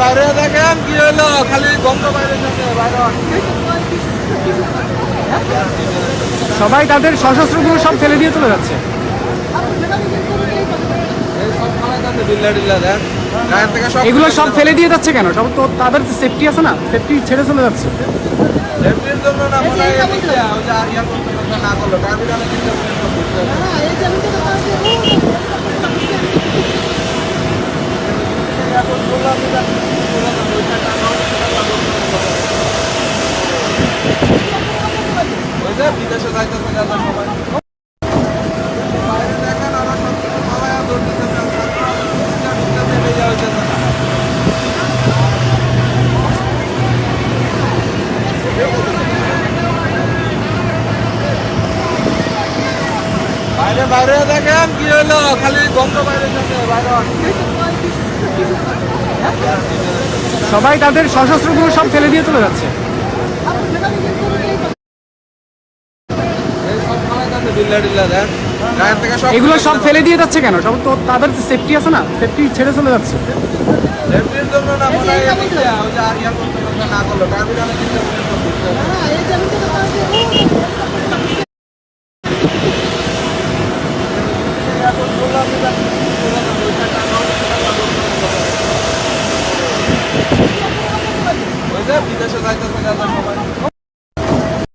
বাইরে দেখেন কি হলো? খালি গন্ধ বাইরে সবাই তাদের সশস্ত্রগুলো সব ফেলে দিয়ে চলে যাচ্ছে। এগুলো সব ফেলে দিয়ে যাচ্ছে কেন? সব তো তাদের সেফটি আছে না? সেফটি ছেড়ে চলে যাচ্ছে। জন্য না বিদেশে যাইতেছে সবাই বাইরে দেখেন ওরা সব বাইরে বাইরে দেখেন কি হলো? খালি গন্ধ বাইরে বাইরে সবাই তাদের সশস্ত্রগুলো সব ফেলে দিয়ে চলে যাচ্ছে। এগুলো সব ফেলে দিয়ে যাচ্ছে কেন? সব তো তাদের সেফটি আছে না সেফটি ছেড়ে চলে যাচ্ছে। না বিদেশে যাইতেছে যাদের সবাই